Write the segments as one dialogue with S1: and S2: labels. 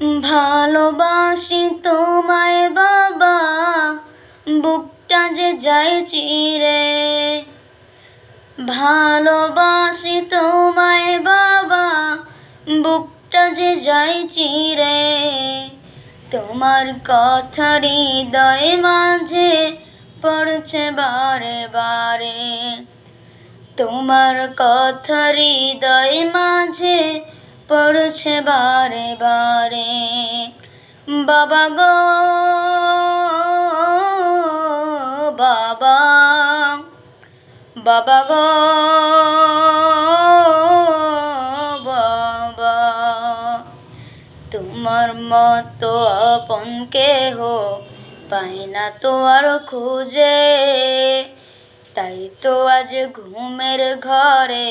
S1: ভালোবাসি তোমায় বাবা, বুকটা যে যায় চিরে। ভালোবাসি তোমায় বাবা, বুকটা যে যায় চিরে। তোমার কথা হৃদয় মাঝে পড়ছে বারে বারে। তোমার কথা হৃদয় মাঝে পড়ছে বারে বারে। বাবা গো, বাবা বাবা গো, বাবা। তোমার মতো আপন কেহ পাই না তো আর খুঁজে। তাই তো আজ ঘুমের ঘরে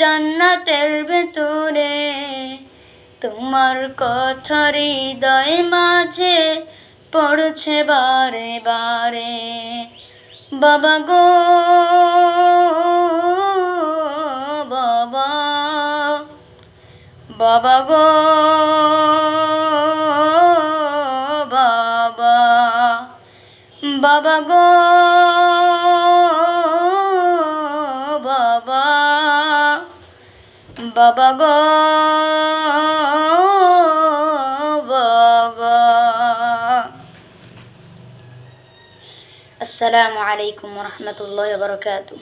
S1: জান্নাতের ভেতরে। তোমার কথা হৃদয় মাঝে পড়ছে বারে বারে। বাবা গো, বাবা বাবা গো, বাবা বাবা গো। বাবা গো বাবা। আসসালামু আলাইকুম রহমতুল্লাহ বরকাতুহ।